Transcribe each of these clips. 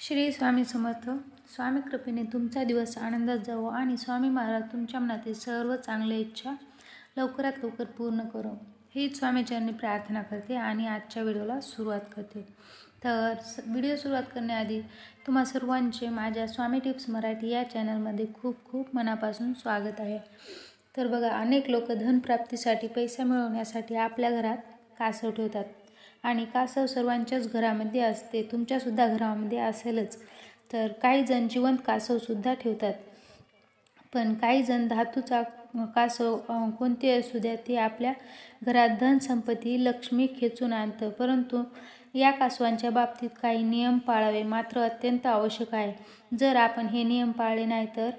श्री स्वामी समर्थ. स्वामी कृपेने तुमचा दिवस आनंदात जावो आणि स्वामी महाराज तुमच्या मनातील सर्व चांगल्या इच्छा लवकरात लवकर पूर्ण करो. हीच स्वामीचरणी प्रार्थना करते आणि आजच्या व्हिडिओला सुरुवात करते. तर स व्हिडिओ सुरुवात करण्याआधी तुम्हा सर्वांचे माझ्या स्वामी टिप्स मराठी या चॅनलमध्ये खूप खूप मनापासून स्वागत आहे. तर बघा अनेक लोक धनप्राप्तीसाठी पैसा मिळवण्यासाठी आपल्या घरात कासव ठेवतात. आणि कासव सर्वांच्याच घरामध्ये असते तुमच्यासुद्धा घरामध्ये असेलच. तर काही जण जिवंत कासवसुद्धा ठेवतात. पण काही जण धातूचा कासव कोणते असू द्या ते आपल्या घरात धनसंपत्ती लक्ष्मी खेचून आणतं. परंतु या कासवांच्या बाबतीत काही नियम पाळावे मात्र अत्यंत आवश्यक आहे. जर आपण हे नियम पाळले नाही तर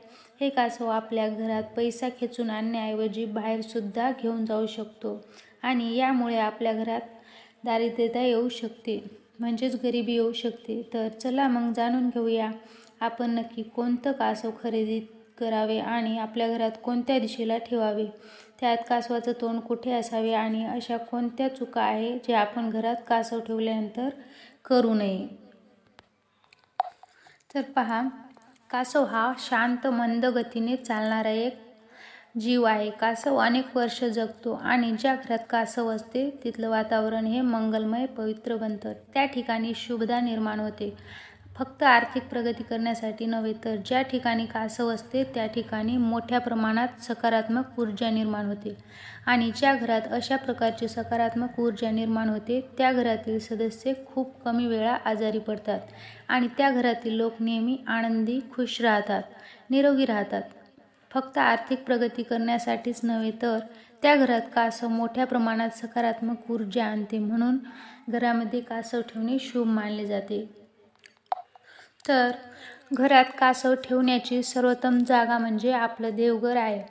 हे कासव आपल्या घरात पैसा खेचून आणण्याऐवजी बाहेरसुद्धा घेऊन जाऊ शकतो. आणि यामुळे आपल्या घरात दारिद्र्यता येऊ शकते. म्हणजेच गरिबी येऊ शकते. तर चला मग जाणून घेऊया आपण नक्की कोणतं कासव खरेदी करावे आणि आपल्या घरात कोणत्या दिशेला ठेवावे. त्यात कासवाचं तोंड कुठे असावे आणि अशा कोणत्या चुका आहे जे आपण घरात कासव ठेवल्यानंतर करू नये? तर पहा कासव हा शांत मंद गतीने चालणारा एक जीव आहे. कासव अनेक वर्ष जगतो आणि ज्या घरात कासव असते तिथलं वातावरण हे मंगलमय पवित्र बनतं. त्या ठिकाणी शुभदा निर्माण होते. फक्त आर्थिक प्रगती करण्यासाठी नव्हे तर ज्या ठिकाणी कासव असते त्या ठिकाणी मोठ्या प्रमाणात सकारात्मक ऊर्जा निर्माण होते. आणि ज्या घरात अशा प्रकारची सकारात्मक ऊर्जा निर्माण होते त्या घरातील सदस्य खूप कमी वेळा आजारी पडतात आणि त्या घरातील लोक नेहमी आनंदी खुश राहतात निरोगी राहतात. फक्त आर्थिक प्रगती करण्यासाठीच नव्हे तर त्या घरात कासव मोठ्या प्रमाणात सकारात्मक ऊर्जा आणते म्हणून घरामध्ये कासव ठेवणे शुभ मानले जाते. तर घरात कासव ठेवण्याची सर्वोत्तम जागा म्हणजे आपलं देवघर आहे.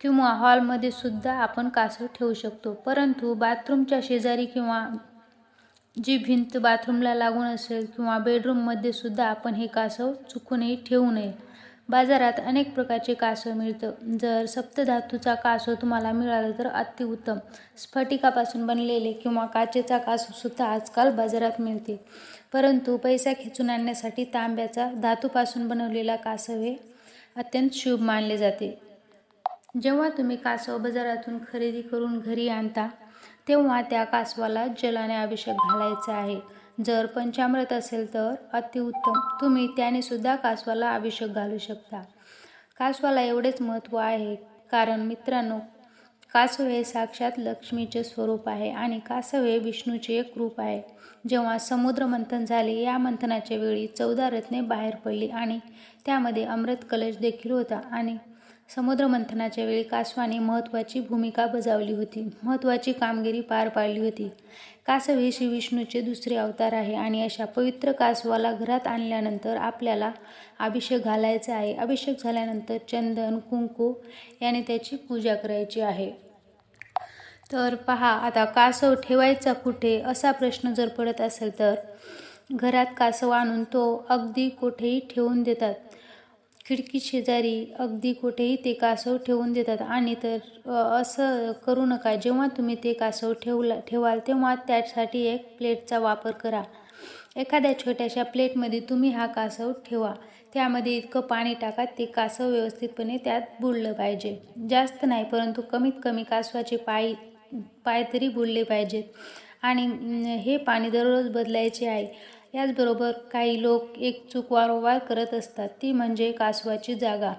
किंवा हॉलमध्ये सुद्धा आपण कासव ठेवू शकतो. परंतु बाथरूमच्या शेजारी किंवा जी भिंत बाथरूमला लागून असेल किंवा बेडरूममध्ये सुद्धा आपण हे कासव चुकूनही ठेवू नये. बाजारात अनेक प्रकारचे कासव मिळतं. जर सप्तधातूचा कासव तुम्हाला मिळाला तर अतिउत्तम. स्फटिकापासून बनलेले किंवा काचेचा कासवसुद्धा आजकाल बाजारात मिळते. परंतु पैसा खेचून आणण्यासाठी तांब्याचा धातूपासून बनवलेला कासव हे अत्यंत शुभ मानले जाते. जेव्हा तुम्ही कासव बाजारातून खरेदी करून घरी आणता तेव्हा त्या कासवाला जलाने अभिषेक घालायचा आहे. जर पंचामृत असेल तर अतिउत्तम. तुम्ही त्याने सुद्धा कासवाला अभिषेक घालू शकता. कासवाला एवढेच महत्त्व आहे. कारण मित्रांनो कासव हे साक्षात लक्ष्मीचे स्वरूप आहे आणि कासव हे विष्णूचे एक रूप आहे. जेव्हा समुद्र मंथन झाले या मंथनाच्या वेळी चौदा रत्ने बाहेर पडली आणि त्यामध्ये अमृत कलश देखील होता आणि समुद्रमंथनाच्या वेळी कासवाने महत्त्वाची भूमिका बजावली होती. महत्त्वाची कामगिरी पार पाडली होती. कासव हे श्री विष्णूचे दुसरे अवतार आहे आणि अशा पवित्र कासवाला घरात आणल्यानंतर आपल्याला अभिषेक घालायचा आहे. अभिषेक झाल्यानंतर चंदन कुंकू याने त्याची पूजा करायची आहे. तर पहा आता कासव ठेवायचा कुठे? असा प्रश्न जर पडत असेल तर घरात कासव आणून तो अगदी कुठेही ठेवून देतात. खिडकी शेजारी अगदी कुठेही ते कासव ठेवून देतात. आणि तर असं करू नका. जेव्हा तुम्ही ते कासव ठेवला ठेवाल तेव्हा त्यासाठी एक प्लेटचा वापर करा. एखाद्या छोट्याशा प्लेटमध्ये तुम्ही हा कासव ठेवा. त्यामध्ये इतकं पाणी टाका ते कासव व्यवस्थितपणे त्यात बुडलं पाहिजे. जास्त नाही परंतु कमीत कमी कासवाचे पाय पाय तरी बुडले पाहिजेत. आणि हे पाणी दररोज बदलायचे आहे. याचबरोबर काही लोक एक चूक वारंवार करत असतात. ती म्हणजे कासवाची जागा.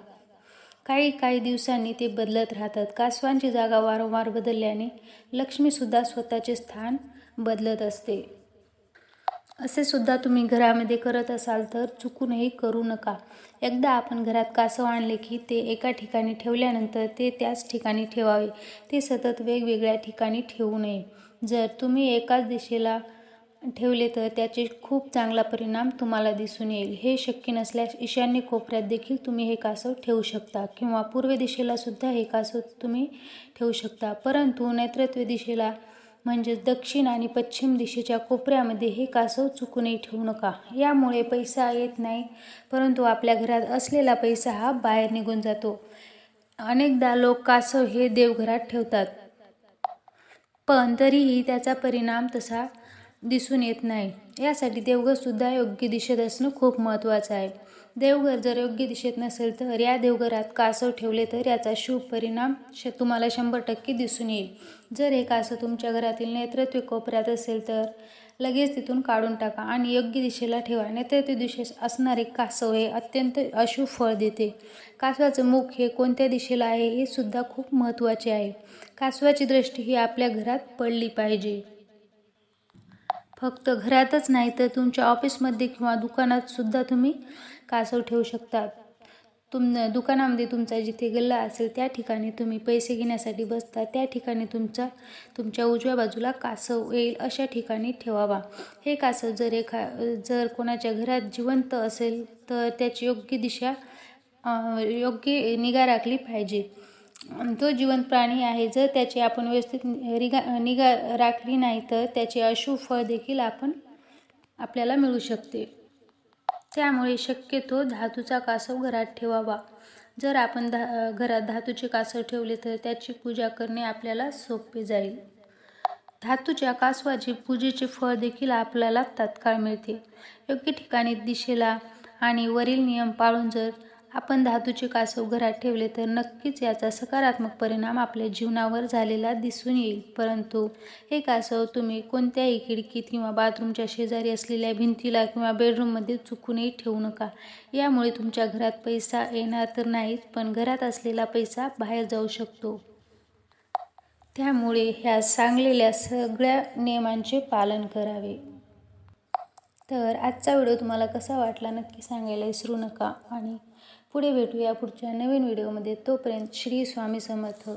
काही काही दिवसांनी ते बदलत राहतात. कासवांची जागा वारंवार बदलल्याने लक्ष्मीसुद्धा स्वतःचे स्थान बदलत असते. असे सुद्धा तुम्ही घरामध्ये करत असाल तर चुकूनही करू नका. एकदा आपण घरात कासव आणले की ते एका ठिकाणी ठेवल्यानंतर ते त्याच ठिकाणी ठेवावे. ते सतत वेगवेगळ्या ठिकाणी ठेवू नये. जर तुम्ही एकाच दिशेला ठेवले तर त्याचे खूप चांगला परिणाम तुम्हाला दिसून येईल. हे शक्य नसल्यास ईशान्य कोपऱ्यात देखील तुम्ही हे कासव ठेवू शकता किंवा पूर्व दिशेला सुद्धा हे कासव तुम्ही ठेवू शकता. परंतु नेतृत्व दिशेला म्हणजेच दक्षिण आणि पश्चिम दिशेच्या कोपऱ्यामध्ये हे कासव चुकूनही ठेवू नका. यामुळे पैसा येत नाही परंतु आपल्या घरात असलेला पैसा हा बाहेर निघून जातो. अनेकदा लोक कासव हे देवघरात ठेवतात. पण तरीही त्याचा परिणाम तसा दिसून येत नाही. यासाठी देवघरसुद्धा योग्य दिशेत असणं खूप महत्त्वाचं आहे. देवघर जर योग्य दिशेत नसेल तर या देवघरात कासव ठेवले तर याचा शुभ परिणाम श तुम्हाला शंभर टक्के दिसून येईल. जर हे कासव तुमच्या घरातील नेतृत्व कोपऱ्यात असेल तर लगेच तिथून काढून टाका आणि योग्य दिशेला ठेवा. नेतृत्व दिशेस असणारे कासव हे अत्यंत अशुभ फळ देते. कासवाचं मुख हे कोणत्या दिशेला आहे हे सुद्धा खूप महत्त्वाचे आहे. कासवाची दृष्टी ही आपल्या घरात पडली पाहिजे. फक्त घरातच नाही तर तुमच्या ऑफिसमध्ये किंवा दुकानात सुद्धा तुम्ही कासव ठेवू शकता. तुम दुकानामध्ये तुमचा जिथे गल्ला असेल त्या ठिकाणी तुम्ही पैसे घेण्यासाठी बसता. त्या ठिकाणी तुमचा तुमच्या उजव्या बाजूला कासव येईल अशा ठिकाणी ठेवावा. हे कासव जर एखा जर कोणाच्या घरात जिवंत असेल तर त्याची योग्य दिशा योग्य निगा राखली पाहिजे. जो जिवंत प्राणी आहे जर त्याची आपण व्यवस्थित रिगा निगा राखली नाही तर त्याचे अशुभ फळ देखील आपण आपल्याला मिळू शकते. त्यामुळे शक्यतो धातूचा कासव घरात ठेवावा. जर आपण धा घरात धातूचे कासव ठेवले तर त्याची पूजा करणे आपल्याला सोपे जाईल. धातूच्या कासवाचे पूजेचे फळ देखील आपल्याला तात्काळ मिळते. योग्य ठिकाणी दिशेला आणि वरील नियम पाळून जर आपण धातूचे कासव घरात ठेवले तर नक्कीच याचा सकारात्मक परिणाम आपल्या जीवनावर झालेला दिसून येईल. परंतु हे कासव तुम्ही कोणत्याही खिडकीत किंवा बाथरूमच्या शेजारी असलेल्या भिंतीला किंवा बेडरूममध्ये चुकूनही ठेवू नका. यामुळे तुमच्या घरात पैसा येणार तर नाहीच पण घरात असलेला पैसा बाहेर जाऊ शकतो. त्यामुळे ह्या सांगलेल्या सगळ्या नियमांचे पालन करावे. तर आजचा व्हिडिओ तुम्हाला कसा वाटला नक्की सांगायला विसरू नका आणि पुढे भेटूया पुढच्या नवीन व्हिडिओमध्ये. तोपर्यंत श्री स्वामी समर्थ.